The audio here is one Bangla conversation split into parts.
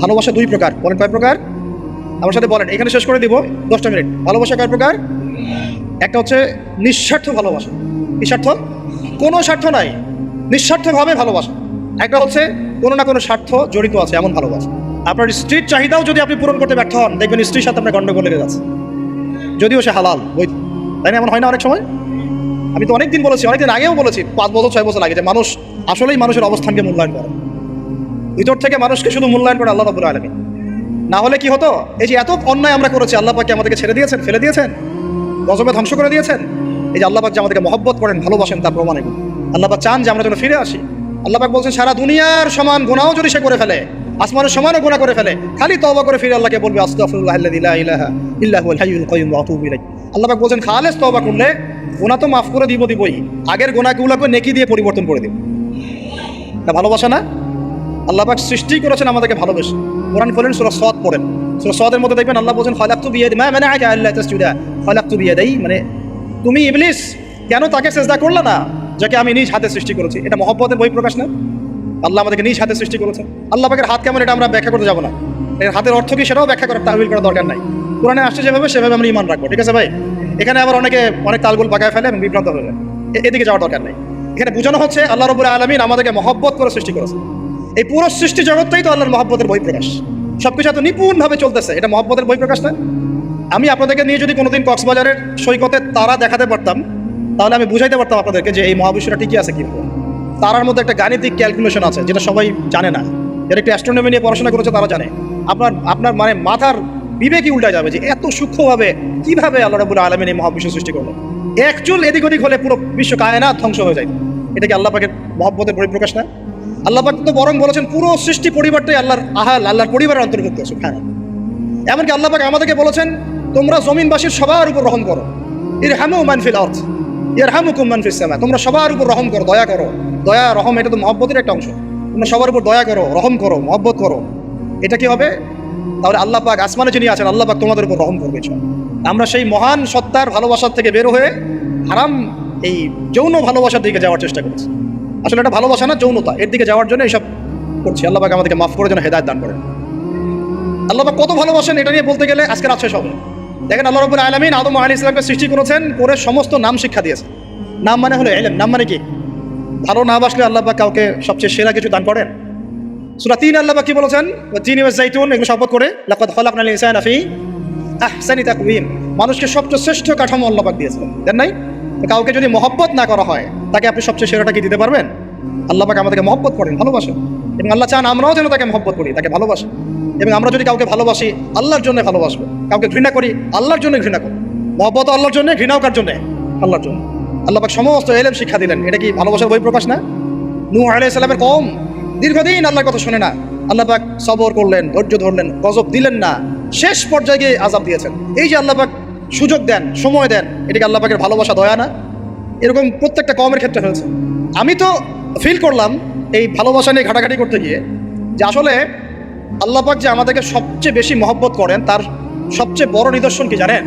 ভালোবাসা দুই প্রকার। বলেন কয় প্রকার? আমার সাথে বলেন, এখানে শেষ করে দিব, দশটা মিনিট। ভালোবাসা কয় প্রকার? একটা হচ্ছে নিঃস্বার্থ ভালোবাসা। নিঃস্বার্থ? কোনো স্বার্থ নাই। নিঃস্বার্থভাবে ভালোবাসা। একটা হচ্ছে কোনো না কোনো স্বার্থ জড়িত আছে, এমন ভালোবাসা। আপনার স্ত্রীর চাহিদাও যদি আপনি পূরণ করতে ব্যর্থ হন, দেখবেন স্ত্রীর সাথে আপনার গণ্ডগোল লেগে যাচ্ছে। যদিও সে হালাল, বৈধ। তাই না, এমন হয় না অনেক সময়? আমি তো অনেকদিন বলেছি, অনেকদিন আগেও বলেছি, পাঁচ বছর, ছয় বছর আগে যে মানুষ আসলেই মানুষের অবস্থানকে মূল্যায়ন করে। ভিতর থেকে মানুষকে শুধু মূল্যায়ন করে আল্লাহ রবুল আলমী না হলে কি হতো? এই যে এত অন্যায় আমরা করেছি, আল্লাহ পাকে আমাদেরকে ছেড়ে দিয়েছেন, ফেলে দিয়েছেন, গজবে ধ্বংস করে দিয়েছেন। এই যে আল্লাহ পাক যে আমাদেরকে মহব্বত করেন, ভালোবাসেন, তার প্রমাণ। এগুলো আল্লাহ পাক চান যে আমরা যেন ফিরে আসি। আল্লাহ পাক বলছেন, সারা দুনিয়ার সমান গুণাও যদি সে করে ফেলে, আসমানের সমানও গুণা করে ফেলে, খালি তওবা করে ফিরে আল্লাহকে বলবে ইলাইহি। আল্লাহ পাক বলছেন, খালেস তওবা করলে গুনাহ তো মাফ করে দিব দিবই। আগের গুনাহগুলোকে নেকি দিয়ে পরিবর্তন করে দিব। ভালোবাসা না? আল্লাহ পাক সৃষ্টি করেছেন আমাদেরকে ভালোবেসে। কোরআন বলেন সূরা সাদ পড়েন। সূরা সদের মধ্যে দেখবেন আল্লাহ বলছেন খালাকতু বিয়াদি মা মানাআকা আল্লা তাসজুদা। খালাকতু বিয়াদাই মানে তুমি ইবলিস, কেন তাকে চেষ্টা করলে না, যাকে আমি নিজ হাতে সৃষ্টি করেছি? এটা মহব্বতের বই প্রকাশ না? আল্লাহ আমাদেরকে নিজ হাতে সৃষ্টি করেছেন। আল্লাহ পাকের হাত কেমন, এটা আমরা ব্যাখ্যা করতে যাব না। এর হাতের অর্থ কি সেটাও ব্যাখ্যা করার তাহবিল করার দরকার নাই। কোরআনে আসছে যেভাবে, সেভাবে আমরা ইমান রাখব। ঠিক আছে ভাই? এখানে আবার অনেকে অনেক তালগুল পাকায় ফেলে এবং বিভ্রান্ত হয়ে যায়। এদিকে যাওয়ার দরকার নেই। এখানে বোঝানো হচ্ছে আল্লাহ রবুল আলমিন আমাদেরকে মহব্বত করে সৃষ্টি করেছে এই পুরো সৃষ্টি জগৎটাই তো আল্লাহর মহব্বতের বহিঃপ্রকাশ। সবকিছু এত নিপুণভাবে চলতেছে, এটা মহব্বতের বহিঃপ্রকাশ না? আমি আপনাদেরকে নিয়ে যদি কোনোদিন কক্সবাজারের সৈকতে তারা দেখাতে পারতাম, তাহলে আমি বুঝাইতে পারতাম আপনাদেরকে যে এই মহাবিশ্বটা ঠিকই আছে কিন্তু তারার মধ্যে একটা গাণিতিক ক্যালকুলেশন আছে, যেটা সবাই জানে না। যারা একটু অ্যাস্ট্রোনমি নিয়ে পড়াশোনা করেছে তারা জানে। আপনার আপনার মানে মাথার বিবেকই উল্টা যাবে যে এত সূক্ষ্মভাবে কীভাবে আল্লাহ রাবুল আলমিন এই মহাবিশ্ব সৃষ্টি করল। এক চুল এদিক ওদিক হলে পুরো বিশ্ব কায়নাত ধ্বংস হয়ে যায়। এটা কি আল্লাহ পাকের মহব্বতের পরিপ্রকাশ না? আল্লাহ পাক তো বরং বলেছেন, পুরো সৃষ্টি পরিবারটাই আল্লাহর আহাল আল্লাহর পরিবারের অন্তর্ভুক্ত আছে হ্যাঁ এমনকি আল্লাহ পাক আমাদেরকে বলেছেন, তোমরা জমিনবাসীর সবার উপর রহম করো। এর হ্যামু মানফিল অর্থ এর হ্যামু কুম মানফিল সামা। তোমরা সবার উপর রহম করো, দয়া করো। দয়া, রহম এটা তো মহব্বতের একটা অংশ। তোমরা সবার উপর দয়া করো, রহম করো, মহব্বত করো। এটা কি হবে? তাহলে আল্লাহ পাক আসমানে যিনি আছেন, আল্লাহ পাক তোমাদের উপর রহম করবে। আমরা সেই মহান সত্তার ভালোবাসার থেকে বের হয়ে হারাম এই যৌন ভালোবাসার দিকে যাওয়ার চেষ্টা করছি। আসলে এটা ভালোবাসা না যৌনতা। এর দিকে যাওয়ার জন্য এইসব করছি। আল্লাহ পাক আমাদেরকে মাফ করে যেন হেদায়ত দান করেন। আল্লাহ কত ভালোবাসেন এটা নিয়ে বলতে গেলে আজকে শেষ হবে। দেখেন আল্লাহ রবুল আলমিন আদম আলী ইসলামকে সৃষ্টি করেছেন, করে সমস্ত নাম শিক্ষা দিয়েছেন। নাম মানে হলো এলেম, নাম মানে কি? ভালো না বাসলে আল্লাহ কাউকে সবচেয়ে সেরা কিছু দান করেন। সুরা তিন আল্লাহ কি বলেছেন? তিন জাইতুন, এগুলো শপথ করে, লাকাদ খালাকনাল ইনসানা ফি আহসানি তাকওয়িম। মানুষকে সবচেয়ে শ্রেষ্ঠ কাঠামো আল্লাহ পাক দিয়েছিলেন। দেন নাই? কাউকে যদি মহব্বত না করা হয়, তাকে আপনি সবচেয়ে সেরাটা কি দিতে পারবেন? আল্লাহ পাক আমাদেরকে মহব্বত করেন, ভালোবাসেন। এবং আল্লাহ চান আমরাও যেন তাকে মহব্বত করি, তাকে ভালোবাসি এবং আমরা যদি কাউকে ভালোবাসি, আল্লাহর জন্য ভালোবাসবো। কাউকে ঘৃণা করি, আল্লাহর জন্য ঘৃণা করি। মহব্বত আল্লাহর জন্য, ঘৃণাও কার জন্য? আল্লাহর জন্য। আল্লাহ পাক সমস্ত এলেম শিক্ষা দিলেন। এটা কি ভালোবাসার বই প্রকাশ না? আলাইহিস সালামের কম দীর্ঘদিন আল্লাহর কথা শুনে না। আল্লাহ পাক সবর করলেন, ধৈর্য ধরলেন, গজব দিলেন না। শেষ পর্যায়ে গিয়ে আজাব দিয়েছেন। এই যে আল্লাহ পাক সুযোগ দেন, সময় দেন, এটাকে আল্লাহ পাকের ভালোবাসা, দয়া না। এরকম প্রত্যেকটা কমের ক্ষেত্রে হয়েছে। আমি তো ফিল করলাম এই ভালোবাসা নিয়ে ঘাটাঘাটি করতে গিয়ে যে আসলে আল্লাহ পাক যে আমাদেরকে সবচেয়ে বেশি মহব্বত করেন, তার সবচেয়ে বড় নিদর্শন কি জানেন?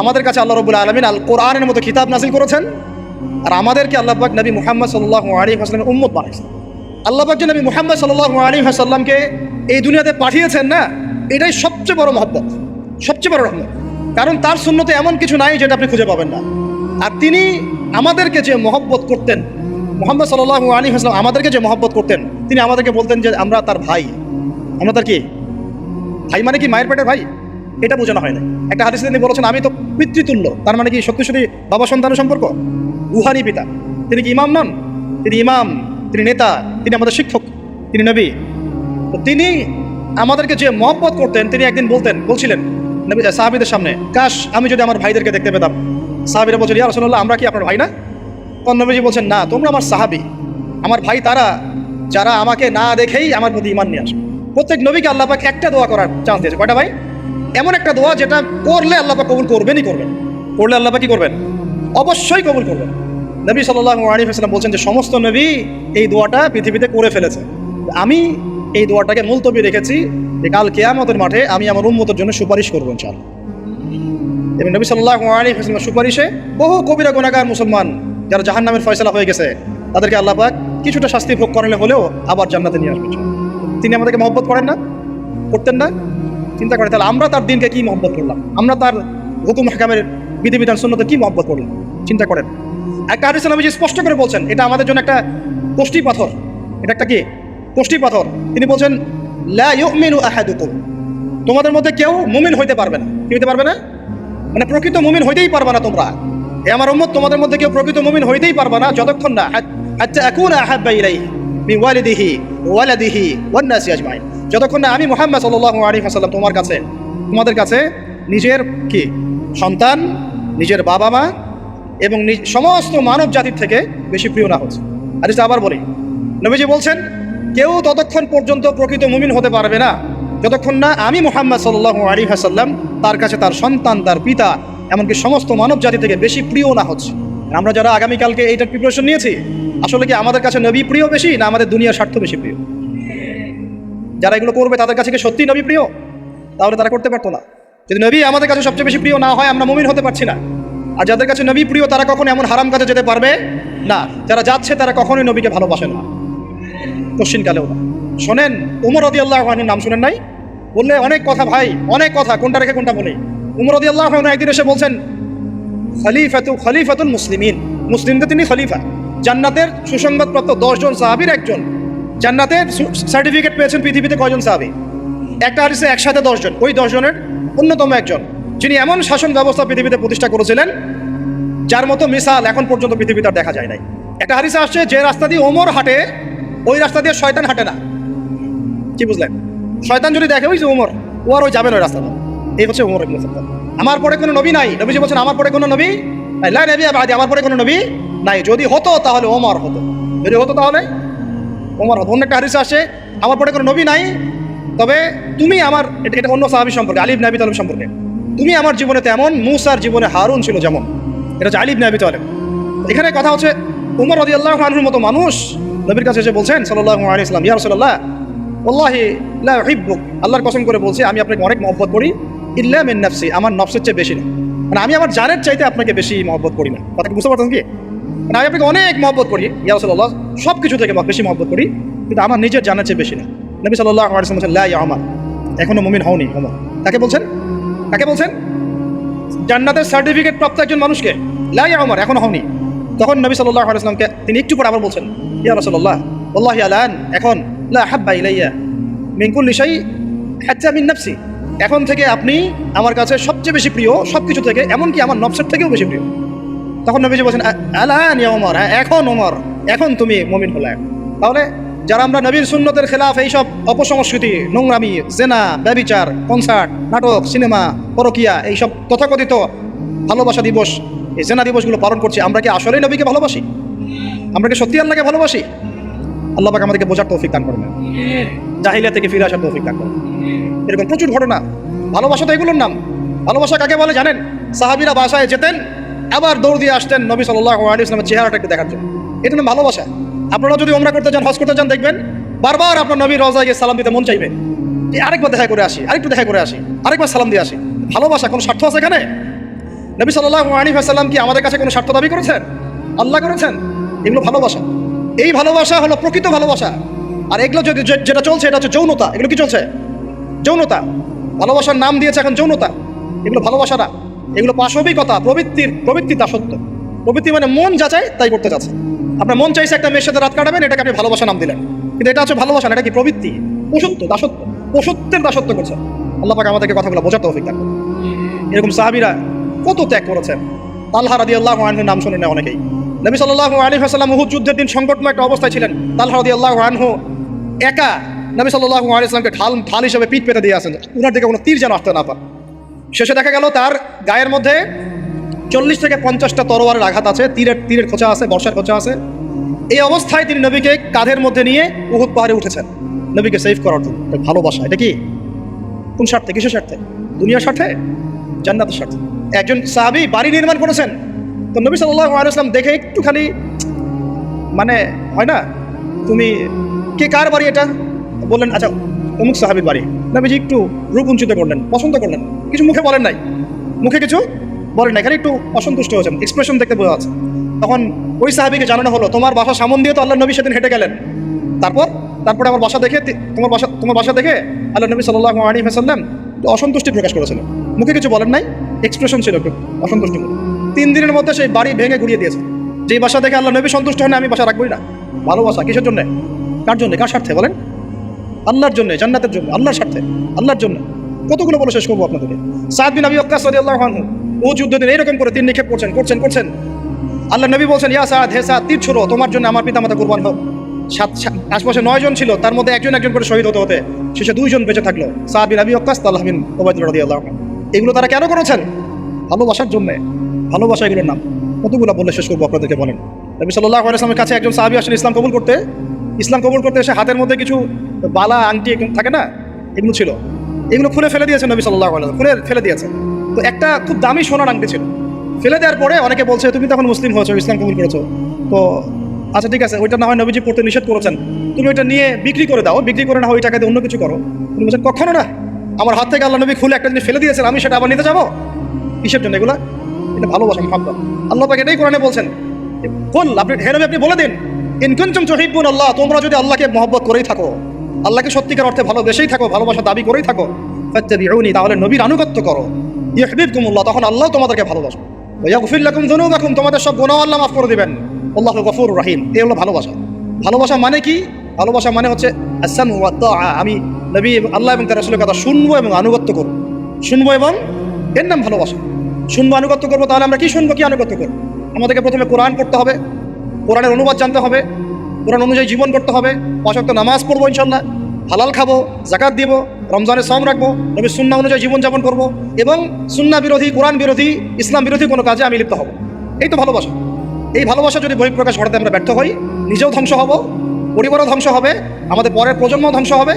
আমাদের কাছে আল্লাহ রবুল্লা আলমিন আল কোরআনের মতো কিতাব নাজিল করেছেন, আর আমাদেরকে আল্লাহ পাক নবী মুহাম্মদ সাল্লাহ আলী হাসলামের উম্মত বানাইছেন আল্লাপাক যে নবী মুহাম্মদ সাল্লাহ আলী হাসাল্লামকে এই দুনিয়াতে পাঠিয়েছেন না, এটাই সবচেয়ে বড় মহব্বত, সবচেয়ে বড় রহমত। কারণ তার শূন্যতে এমন কিছু নাই যেটা আপনি খুঁজে পাবেন না। আর তিনি আমাদেরকে যে মহব্বত করতেন, মোহাম্মদ সাল্লাহ আলী হাসলাম আমাদেরকে যে মহব্বত করতেন, তিনি আমাদেরকে বলতেন যে আমরা তার ভাই। আমরা তার কি? ভাই মানে কি মায়ের পেটের ভাই? এটা বোঝানো হয় না একটা হাদিসে তিনি বলেছেন, আমি তো পিতৃতুল্য। তার মানে কি সত্যি বাবা সন্তানের সম্পর্ক? উহানি পিতা। তিনি কি ইমাম নন? তিনি ইমাম, তিনি নেতা, তিনি আমাদের শিক্ষক, তিনি নবী। তিনি আমাদেরকে যে মহব্বত করতেন, তিনি একদিন বলতেন, বলছিলেন সাহাবিদের সামনে, কাশ, আমি যদি আমার ভাইদেরকে দেখতে পেতাম। সাহাবিরা বলছেন ইয়া রসল্লাহ আমরা কি আপনার ভাই না? তখন বলছেন, না, তোমরা আমার সাহাবি। আমার ভাই তারা, যারা আমাকে না দেখেই আমার প্রতি ইমান নিয়ে আসবে প্রত্যেক নবীকে আল্লাহ পাক একটা দোয়া করার চান্স দিয়েছে। কয়টা ভাই? এমন একটা দোয়া যেটা করলে আল্লাহ পাক কবুল করবেনই করবেন। করলে আল্লাহ পাক কি করবেন? অবশ্যই কবুল করবেন। নবী সাল্লাহ আলী হাসলাম বলছেন যে, সমস্ত নবী এই দোয়াটা পৃথিবীতে করে ফেলেছে। আমি এই দোয়াটাকে মুলতবি রেখেছি যে কাল কেয়ামতের মাঠে আমি আমার উন্মতের জন্য সুপারিশ করব চাল এবং নবী সাল্লাহ সুপারিশে বহু কবিরা গুণাগার মুসলমান যারা জাহান নামের ফয়সলা হয়ে গেছে, তাদেরকে আল্লাহ পাক কিছুটা শাস্তি ভোগ করালে হলেও আবার জান্নাতে নিয়ে আসবেন তিনি আমাদেরকে মহব্বত করেন না? করতেন না? চিন্তা করেন, তাহলে আমরা তার দিনকে কি মহব্বত করলাম? আমরা তার হুকুম হাকামের বিধিবিধান শূন্যতে কি মহব্বত করলাম? চিন্তা করেন। একটা নবীজি স্পষ্ট করে বলছেন, এটা আমাদের জন্য একটা কোষ্টি পাথর। এটা একটা কি? কোষ্টি পাথর। তিনি বলছেন, লা ইউমিনু আহাদুকুম। তোমাদের মধ্যে কেউ মুমিন হইতে পারবে না। কি হইতে পারবে না? মানে প্রকৃত মুমিন হইতেই পারবে না তোমরা। এ আমার উম্মত, তোমাদের মধ্যে কেউ প্রকৃত মুমিন হইতেই পারবে না, যতক্ষণ না। হাত্তা আকুনা আহাব্বা ইলাইহি মিন ওয়ালিদিহি ওয়ালাদিহি ওয়ান নাসি আজমাইন। যতক্ষণ না আমি মুহাম্মদ সাল্লাল্লাহু আলাইহি ওয়াসাল্লাম তোমার কাছে তোমাদের কাছে নিজের কি? সন্তান, নিজের বাবা মা এবং সমস্ত মানব জাতির থেকে বেশি প্রিয় না হচ্ছে। আর আবার বলি। নবীজি বলছেন কেউ ততক্ষণ পর্যন্ত প্রকৃত মুমিন হতে পারবে না। যতক্ষণ না আমি মোহাম্মদ সাল্লাহ আলী হাসাল্লাম তার কাছে তার সন্তান, তার পিতা, এমনকি সমস্ত মানব জাতি থেকে বেশি প্রিয় না হচ্ছে। আমরা যারা আগামীকালকে এইটার প্রিপারেশন নিয়েছি, আসলে কি আমাদের কাছে নবী প্রিয় বেশি না আমাদের দুনিয়ার স্বার্থ বেশি প্রিয়? যারা এগুলো করবে তাদের কাছে কি সত্যি নবী প্রিয়? তাহলে তারা করতে পারতো না। যদি নবী আমাদের কাছে সবচেয়ে বেশি প্রিয় না হয়, আমরা মুমিন হতে পারছি না। আর যাদের কাছে নবী প্রিয়, তারা কখনো এমন হারাম কাজে যেতে পারবে না। যারা যাচ্ছে, তারা কখনোই নবীকে ভালোবাসে না। কোশ্চিনকালেও না। শোনেন, উমর রদি আল্লাহ নাম শুনেন নাই? বললে, অনেক কথা ভাই, অনেক কথা, কোনটা রেখে কোনটা বলি? উমর রদি আল্লাহ একদিন এসে বলছেন, খলিফাতু, খলিফাতুল মুসলিমিন। মুসলিমদের তিনি খলিফা। জান্নাতের সুসংবাদপ্রাপ্ত দশজন সাহাবির একজন। জান্নাতের সার্টিফিকেট পেয়েছেন পৃথিবীতে কয়জন সাহাবি? একটা হাদিসে একসাথে দশজন, ওই দশজনের অন্যতম একজন, যিনি এমন শাসন ব্যবস্থা পৃথিবীতে প্রতিষ্ঠা করেছিলেন, যার মতো মিসাল এখন পর্যন্ত পৃথিবীতে দেখা যায় নাই। একটা হাদিসে আসছে, যে রাস্তা দিয়ে ওমর হাঁটে ওই রাস্তা দিয়ে শয়তান হাঁটে না। কি বুঝলেন? শয়তান যদি দেখে, ওই যে ওমর ও আর ওই যাবে না ওই রাস্তাটা এই হচ্ছে খাত্তাব। আমার পরে কোনো নবী নাই। নবীজি বলছেন, আমার পরে কোনো নবী লা নবী আবাদি আমার পরে কোনো নবী নাই। যদি হতো, তাহলে ওমর হতো। যদি হতো, তাহলে ওমর হতো। অন্য একটা হাদিসে আসে, আমার পরে কোনো নবী নাই, তবে তুমি আমার এটা এটা অন্য সাহাবী সম্পর্কে আলিব নাবি তালেব সম্পর্কে। তুমি আমার জীবনে তেমন, মুসার জীবনে হারুন ছিল যেমন। এটা হচ্ছে আলিব নাবি তালেব। এখানে কথা হচ্ছে, উমর রদি আল্লাহ মতো মানুষ নবীর কাছে এসে বলছেন সাল্লাহ আলী ওল্লাহি হিব্বুক আল্লাহর কসম করে বলছি, আমি আপনাকে অনেক মহব্বত করি, ইল্লা মিন নাফসি, আমার নফসের চেয়ে বেশি না। মানে আমি আমার জানের চাইতে আপনাকে বেশি মহব্বত করি না। কথা কি বুঝতে পারছেন কি? মানে আমি আপনাকে অনেক মহব্বত করি, ইয়া রসল্লাহ সব কিছু থেকে বেশি মহব্বত করি, কিন্তু আমার নিজের জানের চেয়ে বেশি না। নবী সাল্লাহ আলী বলছেন, লা ইয়া আমার এখনও মুমিন হওনি ওমর তাকে বলছেন? তাকে বলছেন? জান্নাতের সার্টিফিকেট প্রাপ্ত একজন মানুষকে, লা ইয়া ওমর এখনও হওনি। তখন নবী সাল্লাহ আলাইসলামকে তিনি একটু পরে আবার বলছেন, ইয়া রসল্লাহ আল্লাহ আলান এখন, লা হাব্বা ইলাইয়া মিনকুল লিশাই হাচ্চা মিন নাফসি, এখন থেকে আপনি আমার কাছে সবচেয়ে বেশি প্রিয় সব কিছু থেকে, এমনকি আমার নফসের থেকেও বেশি প্রিয়। তখন নবীজি বলছেন, "আ- আলান ইয়া ওমর হ্যাঁ এখন ওমর এখন তুমি মমিন হলে। তাহলে যারা আমরা নবীর সুন্নতের খেলাফ এইসব অপসংস্কৃতি, নোংরামি, জেনা, ব্যবিচার, কনসার্ট, নাটক, সিনেমা, পরকিয়া, এইসব তথাকথিত ভালোবাসা দিবস এই জেনা দিবসগুলো পালন করছি, আমরা কি আসলেই নবীকে ভালোবাসি? আমরা কি সত্যি আল্লাহকে ভালোবাসি? আল্লাহ আমাদেরকে বোঝার তৌফিক দান করবেন জাহিলিয়া থেকে ফিরে আসার তৌফিক দান করবেন এরকম প্রচুর ঘটনা। ভালোবাসা তো এগুলোর নাম। ভালোবাসা কাকে বলে জানেন? সাহাবিরা বাসায় যেতেন, আবার দৌড় দিয়ে আসতেন নবী সাল্লাহ আলী ইসলামের চেহারাটা একটু দেখার জন্য। এটা নাম ভালোবাসা। আপনারা যদি ওমরা করতে যান, হজ করতে যান, দেখবেন বারবার আপনার নবী রোজায় গিয়ে সালাম দিতে মন চাইবে। আরেকবার দেখা করে আসি, আরেকটু দেখা করে আসি, আরেকবার সালাম দিয়ে আসি। ভালোবাসা কোনো স্বার্থ আছে এখানে? নবী সাল্লাহ আলী সাল্লাম কি আমাদের কাছে কোনো স্বার্থ দাবি করেছেন? আল্লাহ করেছেন? এগুলো ভালোবাসা। এই ভালোবাসা হলো প্রকৃত ভালোবাসা। আর এগুলো যদি যেটা চলছে, এটা হচ্ছে যৌনতা। এগুলো কি চলছে? যৌনতা। ভালোবাসার নাম দিয়েছে এখন যৌনতা। এগুলো ভালোবাসা না। এগুলো পাশবিকতা, প্রবৃত্তির প্রবৃত্তি দাসত্ব প্রবৃত্তি মানে মন যা চায় তাই করতে যাচ্ছে আপনার মন চাইছে একটা মেয়ের সাথে রাত কাটাবেন, এটাকে আপনি ভালোবাসা নাম দিলেন। কিন্তু এটা হচ্ছে ভালোবাসা না, এটা কি প্রবৃত্তি? পশুত্ব, দাসত্ব। পশুত্বের দাসত্ব করছে। আল্লাহ পাক আমাদেরকে কথাগুলো তৌফিক দান এরকম সাহাবিরা কত ত্যাগ করেছেন? তালহা রাদি আল্লাহ আনহুর নাম শুনে না অনেকেই। নবী সাল্লাহ আলী হাসাল্লাম উহুদ যুদ্ধের দিন সংকটময় একটা অবস্থায় ছিলেন। তালহা রাদি আল্লাহ আনহু একা নবী সাল্লাহ আলী ইসলামকে ঢাল ঢাল হিসেবে পিঠ পেতে দিয়ে আসেন। উনার দিকে কোনো তীর যেন আসতে না পারে। শেষে দেখা গেল তার গায়ের মধ্যে চল্লিশ থেকে পঞ্চাশটা তরোয়ারের আঘাত আছে। তীরের তীরের খোঁচা আছে, বর্ষার খোঁচা আছে। এই অবস্থায় তিনি নবীকে কাঁধের মধ্যে নিয়ে উহুদ পাহাড়ে উঠেছেন। নবীকে সেভ করার জন্য। ভালোবাসা। এটা কি? কোন স্বার্থে? কিসের স্বার্থে? দুনিয়ার স্বার্থে? জান্নাতের স্বার্থে? একজন সাহাবি বাড়ি নির্মাণ করেছেন। তো নবী সাল্লাহ আলাইসলাম দেখে একটুখানি মানে হয় না? তুমি কে, কার বাড়ি এটা? বললেন আচ্ছা অমুক সাহাবির বাড়ি। নবীজি একটু রূপ উঞ্চিত করলেন, পছন্দ করলেন। কিছু মুখে বলেন নাই। মুখে কিছু বলেন নাই, খালি একটু অসন্তুষ্ট হয়েছেন এক্সপ্রেশন দেখতে বোঝা যাচ্ছে। তখন ওই সাহাবিকে জানানো হলো, তোমার বাসা সামন দিয়ে তো আল্লাহ নবী সেদিন হেঁটে গেলেন। তারপর, তারপরে আমার বাসা দেখে তোমার বাসা তোমার বাসা দেখে আল্লাহ নবী সাল্লাহ আলী হাসাল্লাম অসন্তুষ্টি প্রকাশ করেছিলেন। মুখে কিছু বলেন নাই। এক্সপ্রেশন ছিল একটু অসন্তুষ্টি তিন দিনের মধ্যে সেই বাড়ি ভেঙে ঘুরিয়ে দিয়েছে। যেই বাসা দেখে আল্লাহ নবী সন্তুষ্ট হয় না আমি বাসা রাখবোই না। ভালোবাসা কিসের জন্য? কার জন্য? কার স্বার্থে? বলেন। আল্লাহর জন্য, জান্নাতের জন্য, আল্লাহর স্বার্থে, আল্লাহর জন্য। কতগুলো বলে শেষ করব আপনাদেরকে? সাদ বিন আবি ওক্কাস রাদিয়াল্লাহু আনহু ও যুদ্ধ দিন এরকম করে তিন নিক্ষেপ করছেন করছেন করছেন। আল্লাহ নবী বলছেন, ইয়া সাদ, হে সাদ, তীর ছোড়ো, তোমার জন্য আমার পিতামাতা কুরবান হোক। সাত আশপাশে নয় জন ছিল, তার মধ্যে একজন একজন করে শহীদ হতে হতে শেষে দুইজন বেঁচে থাকল। সাদ বিন আবি ওক্কাস তাল্লাহ বিন ওবায়দুল্লাহ রাদিয়াল্লাহু আনহু। এগুলো তারা কেন করেছেন? ভালোবাসার জন্য। ভালোবাসা এগুলোর নাম। কতগুলো বললে শেষ করব আপনাদেরকে বলেন। নবী সাল্লাহ আলাইসলামের কাছে একজন সাহাবি আসেন ইসলাম কবুল করতে। ইসলাম কবুল করতে এসে হাতের মধ্যে কিছু বালা, আংটি থাকে না? এগুলো ছিল। এগুলো খুলে ফেলে দিয়েছেন নবী সাল্লাহ আলাইসলাম খুলে ফেলে দিয়েছেন। তো একটা খুব দামি সোনার আংটি ছিল। ফেলে দেওয়ার পরে অনেকে বলছে, তুমি তখন মুসলিম হয়েছো, ইসলাম কবুল করেছ। তো আচ্ছা ঠিক আছে, ওইটা না হয় নবীজি পড়তে নিষেধ করেছেন। তুমি ওইটা নিয়ে বিক্রি করে দাও। বিক্রি করে না হয় ওই টাকা দিয়ে অন্য কিছু করো। তুমি বলছেন, কখনো না। আমার হাত থেকে আল্লাহ নবী খুলে একটা জিনিস ফেলে দিয়েছেন, আমি সেটা আবার নিতে যাব? কিসের জন্য এগুলা? এটা ভালোবাসা মহাব্বত আল্লাহ পাকে এটাই কোরআনে বলছেন বল আপনি হে আপনি বলে দিন ইনকুনচুম চহিবুন আল্লাহ, তোমরা যদি আল্লাহকে মহব্বত করেই থাকো, আল্লাহকে সত্যিকার অর্থে ভালোবেসেই থাকো, ভালোবাসা দাবি করেই থাকো, ফাত্তাবিউনি তাহলে নবীর আনুগত্য করো। ইহবিবকুমুল্লাহ তখন আল্লাহ তোমাদেরকে ভালোবাসবে। ওয়াগফির লাকুম যুনুবাকুম তোমাদের সব গুনাহ আল্লাহ মাফ করে দিবেন। আল্লাহু গফুর রহিম এই হলো ভালোবাসা। ভালোবাসা মানে কি? ভালোবাসা মানে হচ্ছে আসান আমি নবী আল্লাহ এবং তার রাসূলের কথা শুনব এবং আনুগত্য করব। শুনব এবং এর নাম ভালোবাসা। শুনব, আনুগত্য করব, তাহলে আমরা কি শুনব, কি আনুগত্য করব? আমাদেরকে প্রথমে কোরআন পড়তে হবে, কোরআনের অনুবাদ জানতে হবে, কোরআন অনুযায়ী জীবন করতে হবে পাঁচক্ত নামাজ পড়ব ইনশাল্লাহ হালাল খাব জাকাত দিব রমজানের সম রাখব নবী সুন্না অনুযায়ী জীবনযাপন করব এবং সুন্না বিরোধী, কোরআন বিরোধী, ইসলাম বিরোধী কোনো কাজে আমি লিপ্ত হব। এই তো ভালোবাসা। এই ভালোবাসা যদি বহিঃপ্রকাশ ঘটাতে আমরা ব্যর্থ হই, নিজেও ধ্বংস হব, পরিবারও ধ্বংস হবে, আমাদের পরের প্রজন্ম ধ্বংস হবে।